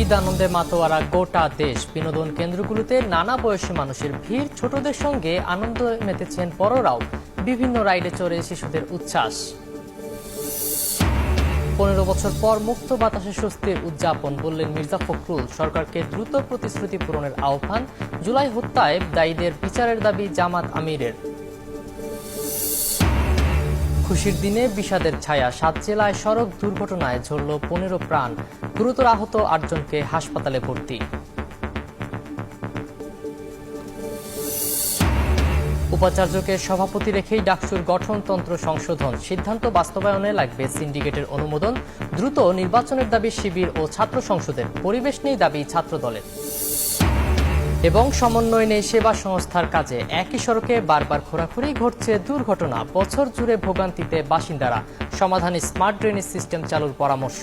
ঈদ আনন্দে মাতোয়ারা গোটা দেশ। বিনোদন কেন্দ্রগুলোতে নানা বয়সী মানুষের ভিড়, ছোটদের সঙ্গে আনন্দ মেতেছেন বড়রাও। বিভিন্ন রাইডে চড়ে শিশুদের উচ্ছ্বাস। পনেরো বছর পর মুক্ত বাতাসে স্বস্তির উদযাপন, বললেন মির্জা ফখরুল। সরকারকে দ্রুত প্রতিশ্রুতি পূরণের আহ্বান, জুলাই হত্যায় দায়ীদের বিচারের দাবি জামাত আমিরের। খুশির দিনে বিষাদের ছায়া, সাত জেলায় সড়ক দুর্ঘটনায় ঝরল পনেরো প্রাণ। গুরুতর আহত আটজনকে হাসপাতালে ভর্তি। উপাচার্যকে সভাপতি রেখেই ডাকসুর গঠনতন্ত্র সংশোধন। সিদ্ধান্ত বাস্তবায়নে লাগবে সিন্ডিকেটের অনুমোদন। দ্রুত নির্বাচনের দাবি শিবির ও ছাত্র সংসদের। পরিবেশ নেই দাবি ছাত্র দলের এবং সমন্বয় নেই সেবা সংস্থার কাজে। একই সড়কে বারবার খোরাখুরি ঘটছে দুর্ঘটনা। বছর জুড়ে ভোগান্তিতে বাসিন্দারা। সমাধানে স্মার্ট ড্রেনেজ সিস্টেম চালুর পরামর্শ।